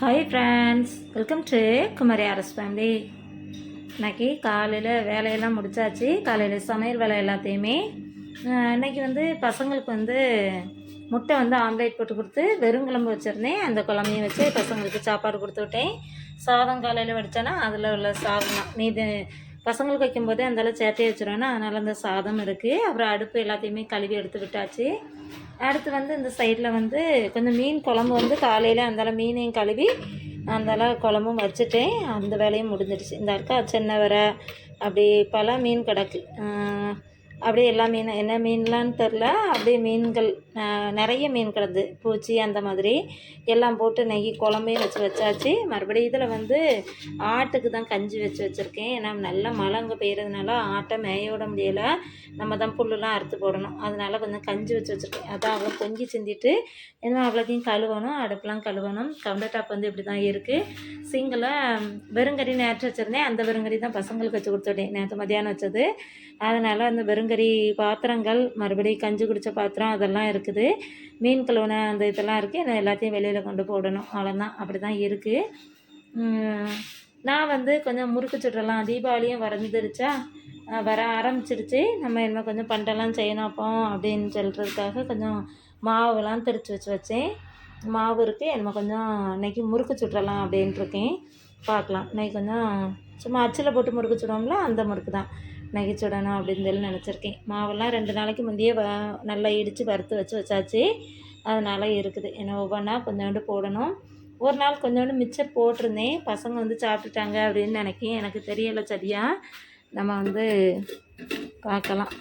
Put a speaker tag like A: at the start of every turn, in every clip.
A: Hi friends welcome to Kumari Aras family இன்னைக்கு காலையில் வேலையெல்லாம் முடிச்சாச்சு. காலையில் சமையல் வேலை எல்லாத்தையுமே. இன்றைக்கி வந்து பசங்களுக்கு வந்து முட்டை வந்து ஆம்லேட் போட்டு கொடுத்து வெறும் குழம்பு வச்சுருந்தேன். அந்த குழம்பையும் வச்சு பசங்களுக்கு சாப்பாடு கொடுத்து விட்டேன். சாதம் காலையில் வடித்தேன்னா அதில் உள்ள சாதம் தான். மீது பசங்களுக்கு வைக்கும்போது அந்தளவு சேட்டையை வச்சுருவேன்னா அதனால் அந்த சாதம் இருக்குது அப்புறம் அடுப்பு எல்லாத்தையுமே கழுவி எடுத்து விட்டாச்சு. அடுத்து வந்து இந்த சைடில் வந்து கொஞ்சம் மீன் குழம்பு வந்து காலையில் அந்தால மீனையும் கழுவி அந்தால குழம்பும் வச்சுட்டேன். அந்த வேலையும் முடிஞ்சிடுச்சு. இந்த அக்கா சின்ன வர அப்படி பல மீன் கிடக்கு. அப்படியே எல்லா மீன் என்ன மீன்லான்னு தெரில அப்படியே மீன்கள் நிறைய மீன் கிடந்து பூச்சி அந்த மாதிரி. எல்லாம் போட்டு நெய் குழம்பையும் வச்சு வச்சாச்சு. மறுபடியும் இதில் வந்து ஆட்டுக்கு தான் கஞ்சி வச்சு வச்சுருக்கேன். ஏன்னா நல்ல மழை அங்கே பெய்யறதுனால ஆட்டை மேய விட முடியலை. நம்ம தான் புல்லுலாம் அறுத்து போடணும். அதனால கொஞ்சம் கஞ்சி வச்சு வச்சுருக்கேன். அதான் அவ்வளோ பொங்கி சிந்திட்டு இன்னும் அவ்வளோத்தையும் கழுவணும். அடுப்புலாம் கழுவணும். கவுண்டர் டாப் வந்து இப்படி தான் இருக்குது சிங்கில் வெறுங்கறி நேற்று வச்சுருந்தேன். அந்த வெறுங்கறி தான் பசங்களுக்கு வச்சு கொடுத்துட்டேன். நேற்று மத்தியானம் வச்சது. அதனால் அந்த வெறுங்கறி பாத்திரங்கள் மறுபடியும் கஞ்சி குடித்த பாத்திரம் அதெல்லாம் இருக்குது. மீன் கழுவுன அந்த இதெல்லாம் இருக்குது நான் எல்லாத்தையும் வெளியில் கொண்டு போடணும். அவ்வளோதான் அப்படி தான் இருக்குது நான் வந்து கொஞ்சம் முறுக்கு சுடலாம் தீபாவளியும் வரந்துருச்சா வர ஆரம்பிச்சிருச்சு. நம்ம இனிமேல் கொஞ்சம் பண்டெல்லாம் செய்யணும் அப்போ அப்படின்னு சொல்கிறதுக்காக கொஞ்சம் மாவுலாம் திரிச்சு வச்சு வச்சேன். மாவு இருக்குது நம்ம கொஞ்சம் இன்னைக்கு முறுக்கு சுடலாம் அப்படின்ட்டுருக்கேன் பார்க்கலாம். இன்னைக்கு கொஞ்சம் சும்மா அச்சில் போட்டு முறுக்கு சுடுவோம்ல அந்த முறுக்கு தான். நகைச்சுடணும் அப்படின்னு சொல்லி நினச்சிருக்கேன். மாவெல்லாம் ரெண்டு நாளைக்கு முந்தையே வ நல்லா இடித்து வறுத்து வச்சு வச்சாச்சு. அதனால் இருக்குது. ஏன்னா ஒவ்வொன்றா கொஞ்சோண்டு போடணும். ஒரு நாள் கொஞ்சோண்டு மிச்சர் போட்டிருந்தேன். பசங்க வந்து சாப்பிட்டுட்டாங்க அப்படின்னு நினைக்கேன் எனக்கு தெரியலை சரியாக நம்ம வந்து பார்க்கலாம்.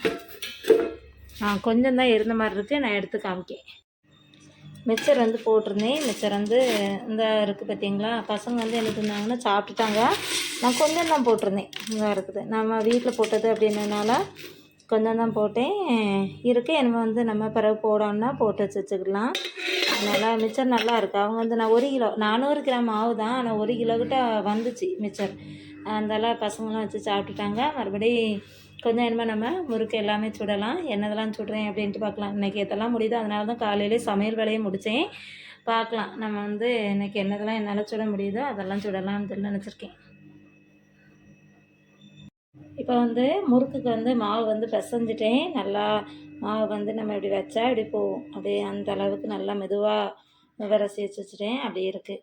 A: ஆ கொஞ்சம் தான் இருந்த மாதிரி இருக்குது நான் எடுத்து காமிக்கேன். மிச்சர் வந்து போட்டிருந்தேன். மிச்சர் வந்து இந்த இருக்குது பார்த்தீங்களா பசங்க வந்து என்ன செஞ்சாங்கன்னா சாப்பிட்டுட்டாங்க. நான் கொஞ்சம் தான் போட்டிருந்தேன். இந்த இருக்குது. நம்ம வீட்டில் போட்டது அப்படின்றதுனால கொஞ்சம் தான் போட்டேன். இருக்குது என்ன வந்து நம்ம பிறகு போடணும்னா போட்டு வச்சு வச்சுக்கலாம். அதனால் மிச்சர் நல்லா இருக்குது அவங்க வந்து நான் ஒரு கிலோ நானூறு கிராம் மாவு தான். ஆனால் ஒரு கிலோ கிட்ட வந்துச்சு மிச்சர் அதனால் பசங்களாம் வச்சு சாப்பிட்டுட்டாங்க. மறுபடி கொஞ்சம் நேரமாக நம்ம முறுக்கு எல்லாமே சுடலாம். என்னதெல்லாம் சுடுறேன் அப்படின்ட்டு பார்க்கலாம். இன்றைக்கி எதெல்லாம் முடியுதோ. அதனால தான் காலையிலே சமையல் வேலையை முடித்தேன் பார்க்கலாம். நம்ம வந்து இன்றைக்கி என்னதெல்லாம் என்னால் சுட முடியுதோ அதெல்லாம் சுடலாம்னு சொல்லி நினச்சிருக்கேன். இப்போ வந்து முறுக்குக்கு வந்து மாவு வந்து பிசைஞ்சிட்டேன். நல்லா மாவு வந்து நம்ம இப்படி வச்சா இப்படி போகும். அப்படியே அந்த அளவுக்கு நல்லா மெதுவாக விரசி வச்சு வச்சுட்டேன். அப்படி இருக்குது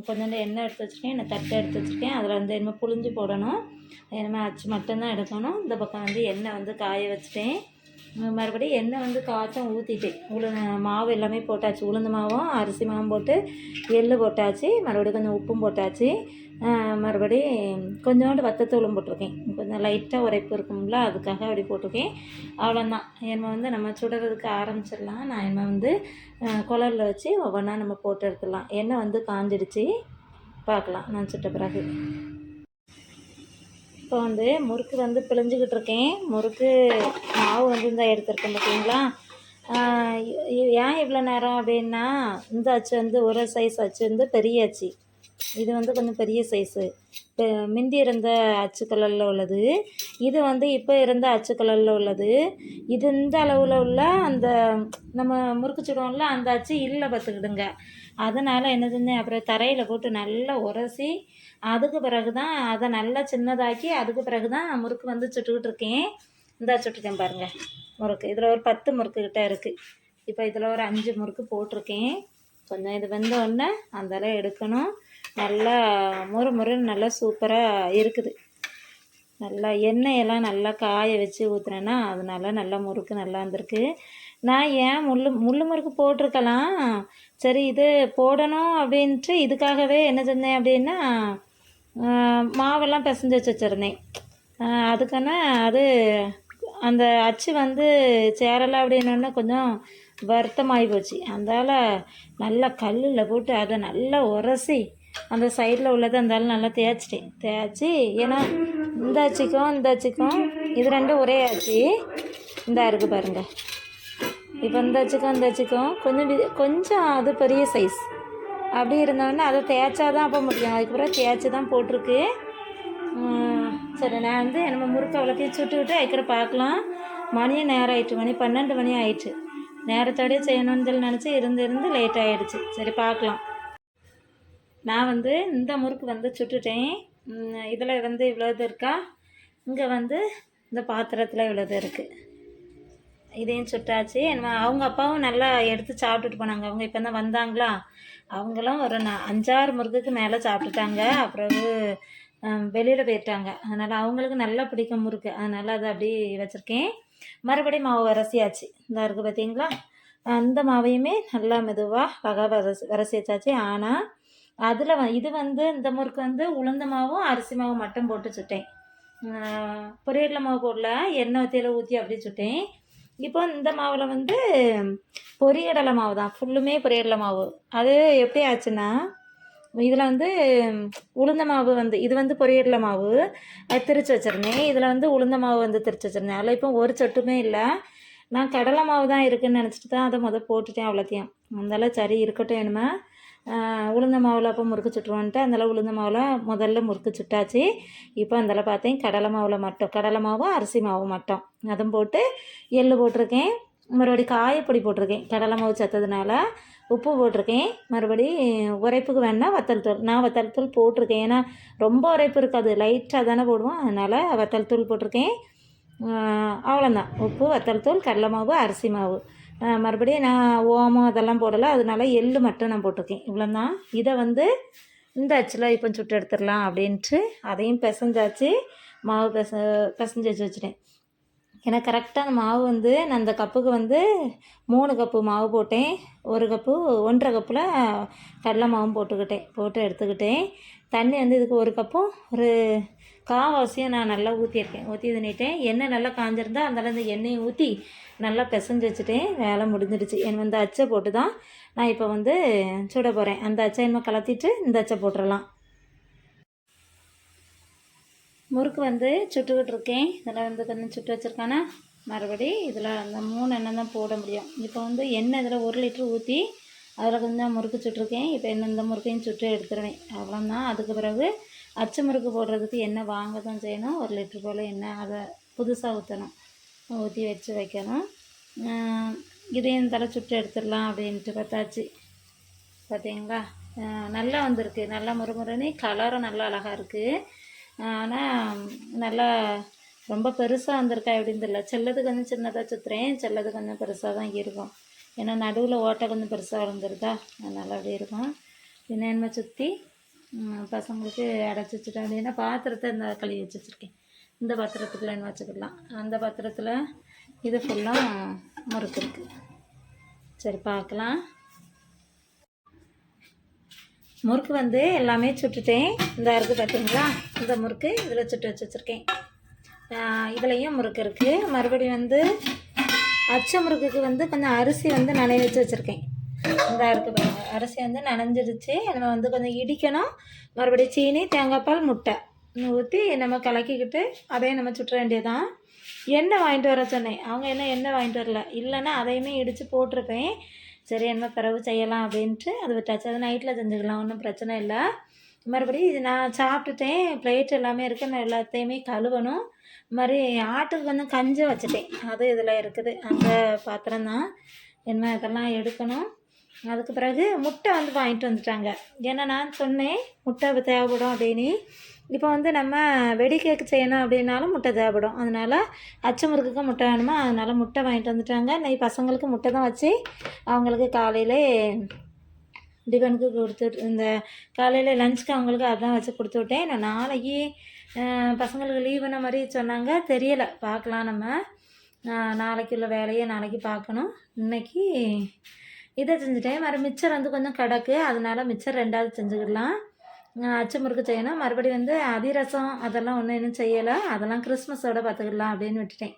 A: கொஞ்சோண்டு எண்ணெய் எடுத்து வச்சுருக்கேன் எண்ணெய் தட்டை எடுத்து வச்சுருக்கேன். அதில் வந்து என்ன புழிஞ்சு போடணும். என்ன அச்சு மட்டும்தான் எடுக்கணும். இந்த பக்கம் வந்து எண்ணெய் வந்து காய வச்சுட்டேன். மறுபடியும் எண்ணெய் வந்து காய்ச்சும் ஊற்றிட்டேன் உளுந்து மாவு எல்லாமே போட்டாச்சு. உளுந்து மாவும் அரிசி மாவும் போட்டு எள்ளு போட்டாச்சு மறுபடியும் கொஞ்சம் உப்பும் போட்டாச்சு. மறுபடி கொஞ்சோண்டு வத்தத்தூளும் போட்டிருக்கேன். கொஞ்சம் லைட்டாக உரைப்பு இருக்கும்ல அதுக்காக அப்படி போட்டிருக்கேன். அவ்வளோதான். என்ன வந்து நம்ம சுடுறதுக்கு ஆரம்பிச்சிடலாம். நான் என்ன வந்து குளரில் வச்சு ஒவ்வொன்றா நம்ம போட்டு எடுத்துடலாம். எண்ணெய் வந்து காஞ்சிடுச்சு. பார்க்கலாம். நான் சுட்ட பிறகு. இப்போ வந்து முறுக்கு வந்து பிழிஞ்சுக்கிட்டு இருக்கேன். முறுக்கு மாவு வந்து இந்த எடுத்துருக்கேன் பார்த்தீங்களா ஏன் இவ்வளோ நேரம் அப்படின்னா இந்த அச்சு வந்து ஒரு சைஸ் அச்சு வந்து பெரிய அச்சு. இது வந்து கொஞ்சம் பெரிய சைஸு இப்போ முந்தி இருந்த அச்சு கலரில் உள்ளது. இது வந்து இப்போ இருந்த அச்சு கலரில் உள்ளது. இது இந்த அளவில் உள்ள அந்த நம்ம முறுக்கு சுடுவோம்ல அந்த அச்சு இல்லை பார்த்துக்கிடுங்க அதனால் என்ன செஞ்சேன்? அப்புறம் தரையில் போட்டு நல்லா உரசி அதுக்கு பிறகு தான் அதை நல்லா சின்னதாக்கி அதுக்கு பிறகு தான் முறுக்கு வந்து சுட்டுக்கிட்டு இருக்கேன். இந்தா சுட்டுட்டேன் பாருங்கள் முறுக்கு. இதில் ஒரு பத்து முறுக்கு கிட்டே இருக்குது இப்போ இதில் ஒரு அஞ்சு முறுக்கு போட்டிருக்கேன். கொஞ்சம் இது வெந்த உடனே அந்தளவு எடுக்கணும். நல்லா முறு முறுன்னு நல்லா சூப்பராக இருக்குது. நல்லா எண்ணெயெல்லாம் நல்லா காய வச்சு ஊற்றுனேன்னா அதனால நல்லா முறுக்கு நல்லா வந்திருக்கு. நான் ஏன் முள் முள்ளு முறுக்கு போட்டிருக்கலாம்? சரி இது போடணும் அப்படின்ட்டு இதுக்காகவே என்ன செஞ்சேன் அப்படின்னா மாவெல்லாம் பிசைஞ்சு வச்சு வச்சுருந்தேன் அதுக்கான அது அந்த அச்சு வந்து சேரலை அப்படின்னோடனே கொஞ்சம் வருத்தமாகி போச்சு. அந்தால் நல்லா கல்லில் போட்டு அதை நல்லா உரசி அந்த சைடில் உள்ளதை அந்தால நல்லா தேய்ச்சிட்டேன். தேய்ச்சி ஏன்னா இந்த அச்சுக்கும் இந்த அச்சுக்கும் இது ரெண்டும் ஒரே அச்சு. இந்தா இருக்குது பாருங்கள் இப்போ இந்த வச்சுக்கோ இந்த வச்சுக்கோ. கொஞ்சம் வி- கொஞ்சம் அது பெரிய சைஸ் அப்படி இருந்தோடனே அதை தேய்ச்சா தான் அப்போ முடியும். அதுக்கப்புறம் தேய்ச்சி தான் போட்டிருக்கு சரி நான் வந்து நம்ம முறுக்கு அவ்வளோத்தையும் விட்டு அதுக்கப்புறம் பார்க்கலாம். மணியும் நேரம் ஆயிட்டு மணி பன்னெண்டு மணி ஆயிட்டு. நேரத்தோடய செய்யணும்னு சொல்லி நினச்சி இருந்து இருந்து லேட் ஆகிடுச்சு சரி பார்க்கலாம். நான் வந்து இந்த முறுக்கு வந்து சுட்டுட்டேன். இதில் வந்து இவ்வளோ இது இருக்கா? இங்கே வந்து இந்த பாத்திரத்தில் இவ்வளோ இது இருக்குது இதையும் சுட்டாச்சு. என்ன அவங்க அப்பாவும் நல்லா எடுத்து சாப்பிட்டுட்டு போனாங்க. அவங்க இப்போ தான் வந்தாங்களா? அவங்களும் ஒரு அஞ்சாறு முறுக்குக்கு மேலே சாப்பிட்டுட்டாங்க. அப்புறம் வெளியில் போயிட்டாங்க. அதனால் அவங்களுக்கு நல்லா பிடிக்கும் முறுக்கு. அதனால் அதை அப்படியே வச்சுருக்கேன். மறுபடியும் மாவு வரசியாச்சு இந்த இருக்குது பார்த்தீங்களா அந்த மாவையுமே நல்லா மெதுவாக அழகாக வரசி வரசி வச்சாச்சு ஆனால் அதில் வ இது வந்து இந்த முறுக்கு வந்து உளுந்த மாவும் அரிசி மாவும் மட்டும் போட்டு சுட்டேன். பொரியல் மாவு போடல. எண்ணெய் ஊற்றியில் ஊற்றி அப்படி சுட்டேன். இப்போ இந்த மாவில் வந்து பொரியடலை மாவு தான். ஃபுல்லுமே பொரியடலை மாவு. அது எப்படி ஆச்சுன்னா இதில் வந்து உளுந்த மாவு வந்து இது வந்து பொரியடலை மாவு. திரிச்சு வச்சுருந்தேன். இதில் வந்து உளுந்த மாவு வந்து திரிச்சு வச்சுருந்தேன். அதில் இப்போ ஒரு சொட்டுமே இல்லை. நான் கடலை மாவு தான் இருக்குதுன்னு நினச்சிட்டு தான் அதை முதல் போட்டுட்டேன் அவ்வளோத்தையும். அதெல்லாம் சரி இருக்கட்டும் என்னமே உளுந்த மாவில் அப்போ முறுக்கு சுட்டுருவோன்ட்டு அந்தளவு உளுந்த மாவில் முதல்ல முறுக்கு சுட்டாச்சு. இப்போ அந்தளவு பார்த்தேன் கடலை மாவில் மட்டும் கடலை மாவும் அரிசி மாவும் மட்டும். அதுவும் போட்டு எள்ளு போட்டிருக்கேன் மறுபடி காயப்பொடி போட்டிருக்கேன். கடலை மாவு சத்ததுனால உப்பு போட்டிருக்கேன் மறுபடி உரைப்புக்கு வேணால் வத்தல் தூள். நான் வத்தல் தூள் போட்டிருக்கேன். ஏன்னா ரொம்ப உரைப்பு இருக்காது லைட்டாக தானே போடுவோம். அதனால் வத்தல் தூள் போட்டிருக்கேன். அவ்வளோதான் உப்பு வத்தல் தூள் கடலை மாவு அரிசி மாவு. மறுபடியும் நான் ஓமம் அதெல்லாம் போடலை. அதனால எள் மட்டும் நான் போட்டிருக்கேன். இவ்வளோ தான் இதை வந்து இந்த அச்சில் இப்போ சுட்டு எடுத்துடலாம் அப்படின்ட்டு அதையும் பிசைஞ்சாச்சு. மாவு பெச பிசைஞ்சு வச்சு வச்சுட்டேன். ஏன்னா கரெக்டாக அந்த மாவு வந்து நான் அந்த கப்புக்கு வந்து மூணு கப்பு மாவு போட்டேன். ஒரு கப்பு ஒன்றரை கப்பில் கடலை மாவும் போட்டுக்கிட்டேன். போட்டு எடுத்துக்கிட்டேன். தண்ணி வந்து இதுக்கு ஒரு கப்பும் ஒரு காவாசியும் நான் நல்லா ஊற்றியிருக்கேன் ஊற்றி தின்னிட்டேன் எண்ணெய் நல்லா காஞ்சிருந்தா அதனால் இந்த எண்ணெயை ஊற்றி நல்லா பிசைஞ்சு வச்சுட்டேன் வேலை முடிஞ்சிடுச்சு. என் வந்து அச்சை போட்டு தான் நான் இப்போ வந்து சுட போகிறேன் அந்த அச்சை என்ன கலத்திட்டு இந்த அச்சை போட்டுடலாம் முறுக்கு வந்து சுட்டுக்கிட்டு இருக்கேன் இதில் வந்து கொஞ்சம் சுட்டு வச்சுருக்கானா? மறுபடி இதில் அந்த மூணு எண்ணெய் தான் போட முடியும். இப்போ வந்து எண்ணெய் இதில் ஒரு லிட்டர் ஊற்றி அதில் கொஞ்சம் முறுக்கு சுட்டிருக்கேன். இப்போ என்ன இந்த முறுக்கையும் சுட்டு எடுத்துருவேன். அவ்வளோதான் அதுக்கு பிறகு அச்சு முறுக்கு போடுறதுக்கு எண்ணெய் வாங்க தான் செய்யணும் ஒரு லிட்டர் போல் எண்ணெய் அதை புதுசாக ஊற்றணும் ஊற்றி வச்சு வைக்கணும். இதையும் தலை சுட்டு எடுத்துடலாம் அப்படின்ட்டு பார்த்தாச்சு. பார்த்தீங்களா? நல்லா வந்திருக்கு. நல்லா முறுமுறுன்னு கலரும் நல்லா அழகாக இருக்குது ஆனால் நல்லா ரொம்ப பெருசாக வந்திருக்கா அப்படின்னு தெரியல. செல்லது கொஞ்சம் சின்னதாக சுற்றுறேன் செல்லது கொஞ்சம் பெருசாக தான் இருக்கும். ஏன்னா நடுவில் ஓட்டை கொஞ்சம் பெருசாக வந்துருதா அதனால் அப்படி இருக்கும். பின்ன சுற்றி பசங்களுக்கு அடைச்சி வச்சுட்டேன் அப்படின்னா பாத்திரத்தை இந்த கழுவி வச்சு வச்சுருக்கேன் இந்த பாத்திரத்துக்குள்ள என்ன வச்சுக்கலாம் அந்த பாத்திரத்தில் இது ஃபுல்லாக முறுக்கு இருக்குது சரி பார்க்கலாம். முறுக்கு வந்து எல்லாமே சுட்டுட்டேன். இந்த இருக்குது பார்த்தீங்களா இந்த முறுக்கு இதில் சுட்டு வச்சு வச்சுருக்கேன் இதுலேயும் முறுக்கு இருக்குது மறுபடியும் வந்து அச்ச முறுக்குக்கு வந்து கொஞ்சம் அரிசி வந்து நனைய வச்சு வச்சுருக்கேன். இதாக இருக்குது பாருங்கள் அரிசி வந்து நனைஞ்சிருச்சு. நம்ம வந்து கொஞ்சம் இடிக்கணும். மறுபடியும் சீனி தேங்காய்ப்பால் முட்டை. ஊற்றி நம்ம கலக்கிக்கிட்டு அதையும் நம்ம சுற்ற வேண்டியதான் எண்ணெய் வாங்கிட்டு வர சொன்னேன். அவங்க என்ன எண்ணெய் வாங்கிட்டு வரல. இல்லைன்னா அதையுமே இடித்து போட்டிருப்பேன். சரி என்ன பிறகு செய்யலாம் அப்படின்ட்டு அது விட்டாச்சு. அது நைட்டில் செஞ்சுக்கலாம். ஒன்றும் பிரச்சனை இல்லை. மறுபடி இது நான் சாப்பிட்டுட்டேன். பிளேட் எல்லாமே இருக்குது நான் எல்லாத்தையுமே கழுவணும். மாதிரி ஆட்டுக்கு வந்து கஞ்சி வச்சுட்டேன். அது இதில் இருக்குது. அந்த பாத்திரம் தான் என்ன இதெல்லாம் எடுக்கணும்? அதுக்கு பிறகு முட்டை வந்து வாங்கிட்டு வந்துட்டாங்க. ஏன்னா நான் சொன்னேன் முட்டை தேவைப்படும் அப்படின்னு. இப்போ வந்து நம்ம வெடி கேக்கு செய்யணும் அப்படின்னாலும் முட்டை தேவைப்படும். அதனால் அச்சு முறுக்குக்கு முட்டை வேணுமா? அதனால் முட்டை வாங்கிட்டு வந்துட்டாங்க. நெய் பசங்களுக்கு முட்டை தான் வச்சு அவங்களுக்கு காலையில் டிஃபனுக்கு கொடுத்துட்டு இந்த காலையில் லஞ்சுக்கு அவங்களுக்கு அதான் வச்சு கொடுத்து விட்டேன். நான் நாளைக்கு பசங்களுக்கு லீவுன மாதிரி சொன்னாங்க. தெரியலை. பார்க்கலாம் நம்ம. நாளைக்குள்ள வேலையை நாளைக்கு பார்க்கணும். இன்றைக்கி இதை செஞ்சுட்டேன். மறு மிச்சர் வந்து கொஞ்சம் கிடக்கு. அதனால் மிச்சர் ரெண்டாவது செஞ்சுக்கிடலாம் அச்சு முறுக்கு செய்யணும். மறுபடியும் வந்து அதிரசம் அதெல்லாம் ஒன்றும் இன்னும் செய்யலை. அதெல்லாம் கிறிஸ்மஸோட பார்த்துக்கிடலாம் அப்படின்னு விட்டுட்டேன்.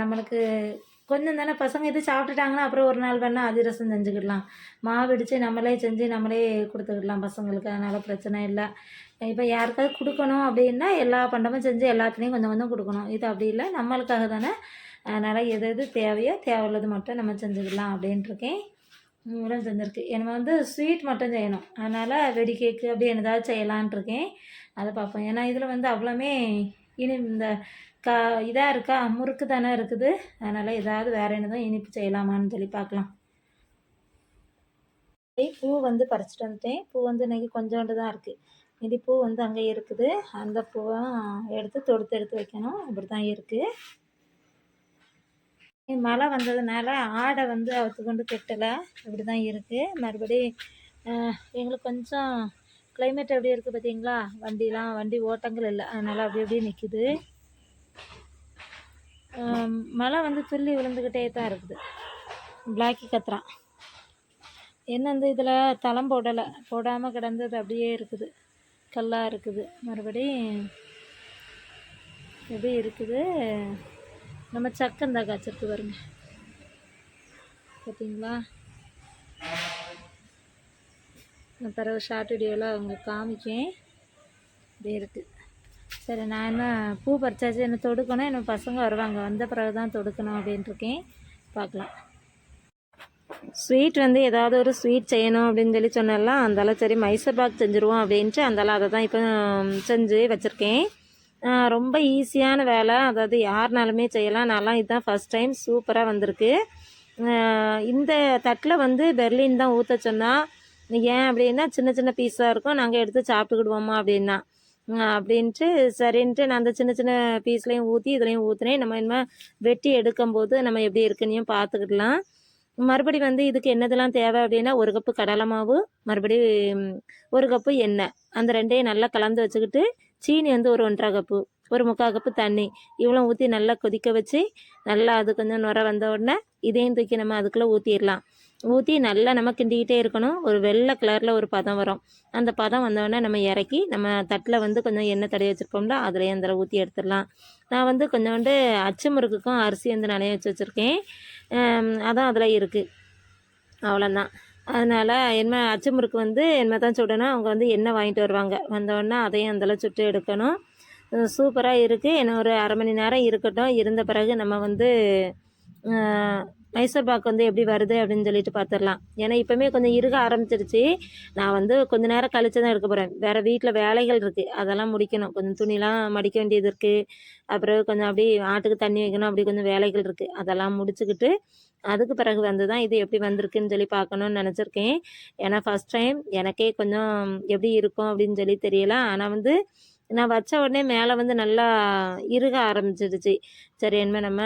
A: நம்மளுக்கு கொஞ்சம் தானே பசங்க இது சாப்பிட்டுட்டாங்கன்னா அப்புறம் ஒரு நாள் வேணால் அதிரசம் செஞ்சுக்கிடலாம். மாவு இடித்து நம்மளே செஞ்சு நம்மளே கொடுத்துக்கிடலாம் பசங்களுக்கு. அதனால் பிரச்சனை இல்லை. இப்போ யாருக்காவது கொடுக்கணும் அப்படின்னா எல்லா பண்டமும் செஞ்சு எல்லாத்துலேயும் கொஞ்சம் கொஞ்சம் கொடுக்கணும். இது அப்படி இல்லை. நம்மளுக்காக தானே அதனால் எது எது தேவையோ தேவையில்லது மட்டும் நம்ம செஞ்சுக்கலாம் அப்படின்ட்டுருக்கேன் இவ்வளோ தந்திருக்கு. எனக்கு வந்து ஸ்வீட் மட்டும் செய்யணும் அதனால் வெடி கேக்கு அப்படி ஏதாவது செய்யலான் இருக்கேன். அதை பார்ப்போம். ஏன்னா இதில் வந்து அவ்வளோமே இனி இந்த கா இதாக இருக்கா? முறுக்கு தானே இருக்குது. அதனால் ஏதாவது வேறு என்னதும் இனிப்பு செய்யலாமான்னு சொல்லி பார்க்கலாம். பூ வந்து பறிச்சுட்டு வந்துட்டேன். பூ வந்து இன்றைக்கி கொஞ்சோண்டு தான் இருக்குது மீதி பூ வந்து அங்கே இருக்குது. அந்த பூவை எடுத்து தொடுத்து எடுத்து வைக்கணும். இப்படி தான் இருக்குது மழை வந்ததுனால ஆடை வந்து அவுத்து கொண்டு கெட்டலை. இப்படி தான் இருக்குது மறுபடி எங்களுக்கு கொஞ்சம் கிளைமேட் எப்படி இருக்குது பார்த்தீங்களா வண்டிலாம் வண்டி ஓட்டங்கள் இல்லை. அதனால் அப்படி அப்படியே நிற்கிது மழை வந்து துள்ளி விழுந்துக்கிட்டே தான் இருக்குது. பிளாக்கி கத்துறான். என்ன வந்து இதில் தளம் போடலை. போடாமல் கிடந்தது அப்படியே இருக்குது. கல்லாக இருக்குது. மறுபடி எப்படி இருக்குது? நம்ம சக்கந்தா காய்ச்சிருக்கு பாருங்க பார்த்தீங்களா நான் பிறகு ஷார்ட் வீடியோவில் அவங்க காமிக்கேன். இப்படி இருக்குது சரி நான் என்ன பூ பறிச்சாச்சு என்ன தொடுக்கணும் என்ன பசங்க வருவாங்க வந்த பிறகு தான் தொடுக்கணும் அப்படின்ட்டுருக்கேன் பார்க்கலாம். ஸ்வீட் வந்து ஏதாவது ஒரு ஸ்வீட் செய்யணும் அப்படின்னு சொல்லி சொன்னாலாம் அந்தாலும் சரி மைசூர்பாக் செஞ்சுருவோம் அப்படின்ட்டு அந்தால அதை தான் இப்போ செஞ்சு வச்சுருக்கேன். ரொம்ப ஈஸியான வேலை. அதாவது யாருனாலுமே செய்யலாம். நான்லாம் இதுதான் ஃபஸ்ட் டைம் சூப்பராக வந்திருக்கு. இந்த தட்டில் வந்து பெர்லின் தான் ஊற்ற சொன்னால் ஏன் அப்படின்னா சின்ன சின்ன பீஸாக இருக்கும். நாங்கள் எடுத்து சாப்பிட்டுக்கிடுவோமா? அப்படின்னா. அப்படின்ட்டு சரின்ட்டு நான் அந்த சின்ன சின்ன பீஸ்லேயும் ஊற்றி இதுலேயும் ஊற்றுனேன் நம்ம இனிமேல் வெட்டி எடுக்கும்போது நம்ம எப்படி இருக்குன்னு பார்த்துக்கிடலாம். மறுபடி வந்து இதுக்கு என்னதெல்லாம் தேவை அப்படின்னா ஒரு கப்பு கடலை மாவு மறுபடி ஒரு கப்பு எண்ணெய். அந்த ரெண்டையும் நல்லா கலந்து வச்சுக்கிட்டு சீனி வந்து ஒரு ஒன்றரை கப்பு ஒரு முக்கால் கப்பு தண்ணி. இவ்வளோ ஊற்றி நல்லா கொதிக்க வச்சு நல்லா அது கொஞ்சம் நுர வந்த உடனே இதையும் தூக்கி நம்ம அதுக்குள்ளே ஊற்றிடலாம் ஊற்றி நல்லா நம்ம கிண்டிக்கிட்டே இருக்கணும். ஒரு வெள்ளை கலரில் ஒரு பதம் வரும். அந்த பதம் வந்தோடனே நம்ம இறக்கி நம்ம தட்டில் வந்து கொஞ்சம் எண்ணெய் தடவி வச்சுருப்போம்ல அதுலேயே அந்த ஊற்றி எடுத்துடலாம். நான் வந்து கொஞ்சோண்டு அச்சு முறுக்குக்கும் அரிசி வந்து நனைய வச்சு வச்சுருக்கேன். அதான் அதில் இருக்குது அவ்வளோதான் அதனால் என்ன அச்சு முறுக்கு வந்து என்ன தான் சுடணும் அவங்க வந்து எண்ணெய் வாங்கிட்டு வருவாங்க. வந்தோடனே அதையும் அந்தளவு சுட்டு எடுக்கணும். சூப்பராக இருக்குது என்ன ஒரு அரை மணி நேரம் இருக்கட்டும். இருந்த பிறகு நம்ம வந்து மைசூர் பாக்கு வந்து எப்படி வருது அப்படின்னு சொல்லிட்டு பார்த்துடலாம் ஏன்னா இப்போமே கொஞ்சம் இருக ஆரம்பிச்சிருச்சு. நான் வந்து கொஞ்ச நேரம் கழிச்சு தான் எடுக்க போகிறேன் வேறு வீட்டில் வேலைகள் இருக்குது அதெல்லாம் முடிக்கணும். கொஞ்சம் துணிலாம் மடிக்க வேண்டியது இருக்குது அப்புறம் கொஞ்சம் அப்படி ஆட்டுக்கு தண்ணி வைக்கணும். அப்படி கொஞ்சம் வேலைகள் இருக்குது அதெல்லாம் முடிச்சுக்கிட்டு அதுக்கு பிறகு வந்து தான் இது எப்படி வந்திருக்குன்னு சொல்லி பார்க்கணுன்னு நினச்சிருக்கேன். ஏன்னா ஃபஸ்ட் டைம் எனக்கே கொஞ்சம் எப்படி இருக்கும் அப்படின்னு சொல்லி தெரியல. ஆனால் வந்து நான் வச்ச உடனே மேலே வந்து நல்லா இறுக ஆரம்பிச்சிடுச்சு சரி என்ன நம்ம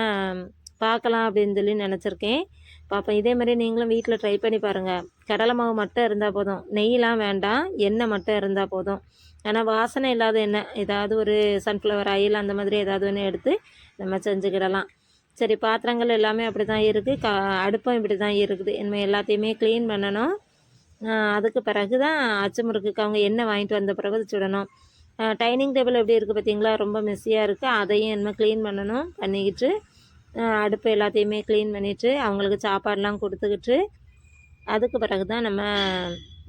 A: பார்க்கலாம் அப்படின்னு சொல்லி நினச்சிருக்கேன். பார்ப்போம் இதே மாதிரி நீங்களும் வீட்டில் ட்ரை பண்ணி பாருங்கள் கடலை மாவு மட்டும் இருந்தால் போதும். நெய்லாம் வேண்டாம். எண்ணெய் மட்டும் இருந்தால் போதும். ஆனால் வாசனை இல்லாத எண்ணெய் ஏதாவது ஒரு சன்ஃப்ளவர் ஆயில் அந்த மாதிரி ஏதாவது ஒன்று எடுத்து நம்ம செஞ்சுக்கிடலாம். சரி பாத்திரங்கள் எல்லாமே அப்படி தான் இருக்குது கா அடுப்பும் இப்படி தான் இருக்குது. இனிமேல் எல்லாத்தையுமே க்ளீன் பண்ணணும். அதுக்கு பிறகு தான் அச்சு முறுக்குக்கு அவங்க எண்ணெய் வாங்கிட்டு வந்த பிறகு சுடணும். டைனிங் டேபிள் எப்படி இருக்குது பார்த்தீங்களா ரொம்ப மெஸ்ஸியாக இருக்குது அதையும் என்ன க்ளீன் பண்ணணும். பண்ணிக்கிட்டு அடுப்பு எல்லாத்தையுமே க்ளீன் பண்ணிவிட்டு அவங்களுக்கு சாப்பாடெலாம் கொடுத்துக்கிட்டு அதுக்கு பிறகு தான் நம்ம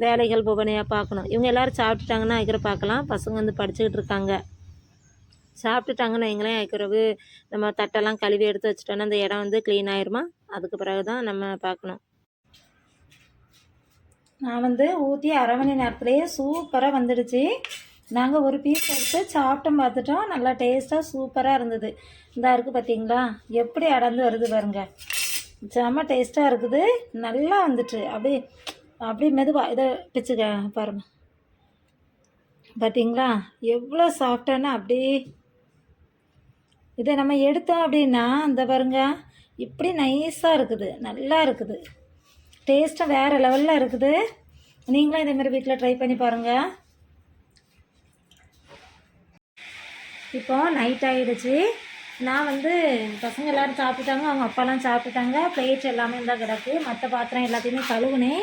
A: வேலைகள் புவனையாக பார்க்கணும். இவங்க எல்லோரும் சாப்பிட்டுட்டாங்கன்னா ஐக்கிற பார்க்கலாம். பசங்க வந்து படிச்சுக்கிட்டு இருக்காங்க. சாப்பிட்டுட்டாங்கன்னு வைங்களேன் அதுக்கு நம்ம தட்டெல்லாம் கழுவி எடுத்து வச்சுட்டோன்னா அந்த இடம் வந்து க்ளீன் ஆயிருமா? அதுக்கு பிறகு தான் நம்ம பார்க்கணும். நான் வந்து ஊற்றி அரை மணி நேரத்துலேயே சூப்பராக வந்துடுச்சு. நாங்கள் ஒரு பீஸ் எடுத்து சாப்பிட்டோம் பார்த்துட்டோம். நல்லா டேஸ்ட்டாக சூப்பராக இருந்தது. இதாக இருக்குது பார்த்தீங்களா எப்படி அடர்ந்து வருது பாருங்க. செம்ம டேஸ்ட்டாக இருக்குது. நல்லா வந்துட்டு. அப்படி அப்படி மெதுவாக இதை பிச்சுக்க பாருங்க. பார்த்தீங்களா எவ்வளோ சாஃப்டானா அப்படியே இதை நம்ம எடுத்தோம் அப்படின்னா இந்த பாருங்க இப்படி நைஸாக இருக்குது. நல்லா இருக்குது. டேஸ்ட்டாக வேறு லெவலில் இருக்குது. நீங்களும் இதே வீட்டில் ட்ரை பண்ணி பாருங்கள் இப்போ நைட் ஆகிடுச்சு நான் வந்து பசங்க எல்லோரும் சாப்பிட்டுட்டாங்க அவங்க அப்பாலாம் சாப்பிட்டுட்டாங்க பிளேட்ஸ் எல்லாமே தான் கிடக்கு. மற்ற பாத்திரம் எல்லாத்தையுமே கழுவுனேன்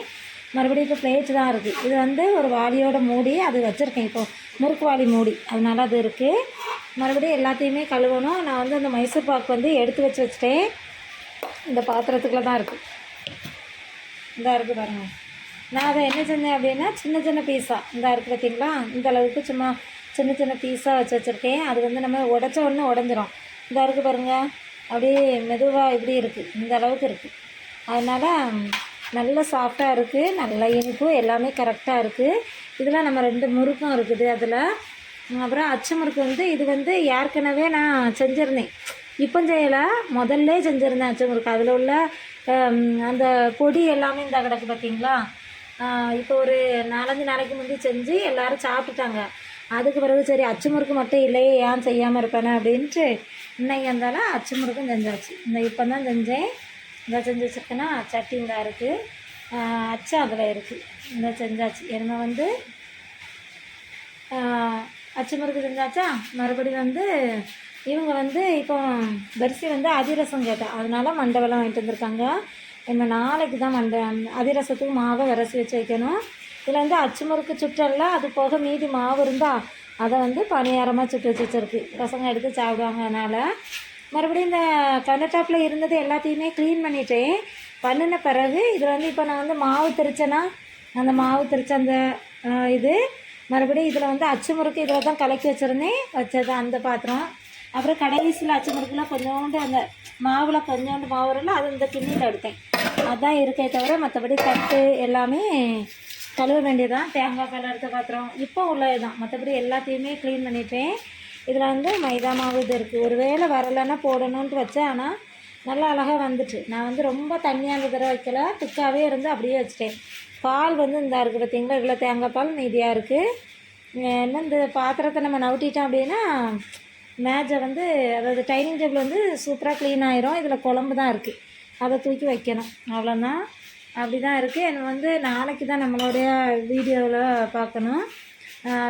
A: மறுபடியும் இப்போ பிளேட்ஸ் தான் இருக்குது இது வந்து ஒரு வாளியோட மூடி அது வச்சுருக்கேன் இப்போ. முறுக்கு வாளி மூடி. அதனால அது இருக்குது மறுபடியும் எல்லாத்தையுமே கழுவணும். நான் வந்து அந்த மைசூர் பாக்கு வந்து எடுத்து வச்சு வச்சுட்டேன். இந்த பாத்திரத்துக்குள்ளே தான் இருக்குது இதாக இருக்குது பாருங்க. நான் அதை என்ன செஞ்சேன் அப்படின்னா சின்ன சின்ன பீஸாக இதாக இருக்குது பார்த்தீங்களா இந்த அளவுக்கு சும்மா சின்ன சின்ன பீஸாக வச்சு வச்சுருக்கேன். அது வந்து நம்ம உடச்ச உடனே உடஞ்சிரும். இந்த இருக்குது பாருங்கள் அப்படியே மெதுவாக இப்படி இருக்குது இந்த அளவுக்கு இருக்குது அதனால் நல்ல சாஃப்டாக இருக்குது நல்ல இனிப்பு எல்லாமே கரெக்டாக இருக்குது இதில் நம்ம ரெண்டு முறுக்கும் இருக்குது அதில். அப்புறம் அச்சு முறுக்கு வந்து இது வந்து ஏற்கனவே நான் செஞ்சுருந்தேன். இப்போ செய்யலை. முதல்ல செஞ்சுருந்தேன் அச்சு முறுக்கு. அதில் உள்ள அந்த பொடி எல்லாமே இந்த கிடக்கு பார்த்தீங்களா இப்போ ஒரு நாலஞ்சு நாளைக்கு முந்தி செஞ்சு எல்லோரும் சாப்பிட்டுட்டாங்க. அதுக்கு பிறகு சரி அச்சு முறுக்கு மட்டும் இல்லையே ஏன் செய்யாமல் இருப்பேனே அப்படின்ட்டு இன்னைக்கு இருந்தாலும் அச்சு முறுக்கும் செஞ்சாச்சு. இந்த இப்போ தான் செஞ்சேன். இந்த செஞ்சு வச்சுருக்கேன்னா சட்டி இந்த இருக்குது அச்சு அதில் இருக்குது இந்த செஞ்சாச்சு. என்ன வந்து அச்சு முறுக்கு செஞ்சாச்சா? மறுபடியும் வந்து இவங்க வந்து இப்போ தரிசி வந்து அதிரசம் கேட்டா. அதனால மண்டபெல்லாம் வாங்கிட்டு வந்திருக்காங்க. இந்த நாளைக்கு தான் மண்ட அதிரசத்துக்கு மாவை விரசி வச்சு வைக்கணும். இதில் வந்து அச்சு முறுக்கு சுற்றல்ல அது போக மீதி மாவு இருந்தால் அதை வந்து பணியாரமாக சுட்டு வச்சு வச்சிருக்கு பசங்க எடுத்து சாப்பிடுவாங்க அதனால் மறுபடியும் இந்த கண்டட்டாப்பில் இருந்தது எல்லாத்தையுமே க்ளீன் பண்ணிட்டேன். பண்ணின பிறகு இதில் வந்து இப்போ நான் வந்து மாவு திரிச்சேன்னா அந்த மாவு திரிச்ச அந்த இது. மறுபடியும் இதில் வந்து அச்சு முறுக்கு இதில் தான் கலக்கி வச்சுருந்தேன். வச்சது அந்த பாத்திரம். அப்புறம் கடைசியில் அச்சு முறுக்குலாம் கொஞ்சோண்டு அந்த மாவில் கொஞ்சோண்டு மாவு வரல அது இந்த கிண்ணியில் எடுத்தேன். அதுதான் இருக்கே தவிர மற்றபடி தட்டு எல்லாமே கழுவ வேண்டியதான் தேங்காய் பால் எடுத்த பாத்திரம். இப்போ உள்ளது தான் மற்றபடி எல்லாத்தையுமே க்ளீன் பண்ணிட்டேன். இதில் வந்து மைதா மாவு இது இருக்குது ஒரு வேளை வரலைன்னா போடணுன்ட்டு வச்சேன். ஆனால் நல்லா அழகாக வந்துட்டு. நான் வந்து ரொம்ப தண்ணியாக அந்த தடவை வைக்கல. திக்காகவே இருந்து அப்படியே வச்சுட்டேன். பால் வந்து இந்த இருக்குது பார்த்தீங்களா இவ்வளோ தேங்காய் பால் மீதியாக இருக்குது என்ன இந்த பாத்திரத்தை நம்ம நவட்டிட்டோம் அப்படின்னா மேஜை வந்து அதாவது டைனிங் டேபிள் வந்து சூப்பராக க்ளீன் ஆயிரும். இதில் குழம்பு தான் இருக்குது அதை தூக்கி வைக்கணும். அவ்வளோதான் அப்படி தான் இருக்குது எனக்கு வந்து நாளைக்கு தான் நம்மளுடைய வீடியோவில் பார்க்கணும்.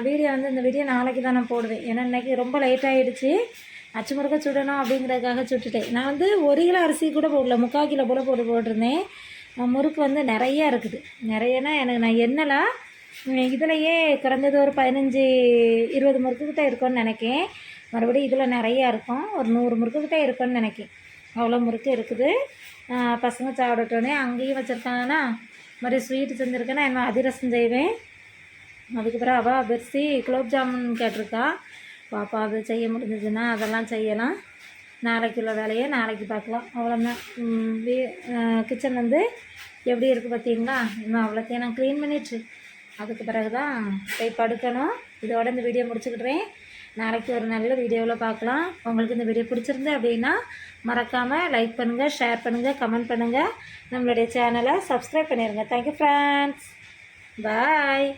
A: வீடியோ வந்து இந்த வீடியோ நாளைக்கு தான் நான் போடுவேன். ஏன்னா இன்றைக்கி ரொம்ப லேட் ஆகிடுச்சு அச்சு முறுக்க சுடணும் அப்படிங்கிறதுக்காக சுட்டுட்டேன். நான் வந்து ஒரு கிலோ அரிசி கூட போடல. முக்கால் கிலோ போல் போட்டு போட்டிருந்தேன். முறுக்கு வந்து நிறைய இருக்குது. நிறையனா எனக்கு நான் என்னலாம் இதுலையே குறைஞ்சது ஒரு பதினஞ்சு இருபது முறுக்கு கிட்ட இருக்கும்னு நினைக்கேன். மறுபடியும் இதில் நிறையா இருக்கும். ஒரு நூறு முறுக்கு கிட்ட இருக்கும்னு நினைக்கேன். அவ்வளோ முறுக்கு இருக்குது. பசங்க சாப்பிடட்டோன்னே அங்கேயும் வச்சுருக்காங்கன்னா மாதிரி ஸ்வீட்டு செஞ்சுருக்கேன்னா என்ன அதிரசம் செய்வேன். அதுக்கப்புறம் அவள் பெருசி குலோப் ஜாமுன் கேட்டிருக்கா. பாப்பா அது செய்ய முடிஞ்சதுன்னா அதெல்லாம் செய்யலாம். நாளைக்கு உள்ள வேலையை நாளைக்கு பார்க்கலாம். அவ்வளோதான் கிச்சன் வந்து எப்படி இருக்குது பார்த்தீங்களா? இன்னும் அவ்வளோத்தையும் நான் க்ளீன் பண்ணிட்டு அதுக்கு பிறகு தான் போய் படுக்கணும். இதோட இந்த வீடியோ முடிச்சுக்கிட்றேன். நாளைக்கு ஒரு நல்ல வீடியோவில் பார்க்கலாம். உங்களுக்கு இந்த வீடியோ பிடிச்சிருந்து அப்படின்னா மறக்காமல் லைக் பண்ணுங்கள் ஷேர் பண்ணுங்கள் கமெண்ட் பண்ணுங்கள் நம்மளுடைய சேனலை சப்ஸ்கிரைப் பண்ணிடுங்க தேங்க்யூ ஃப்ரெண்ட்ஸ் பாய்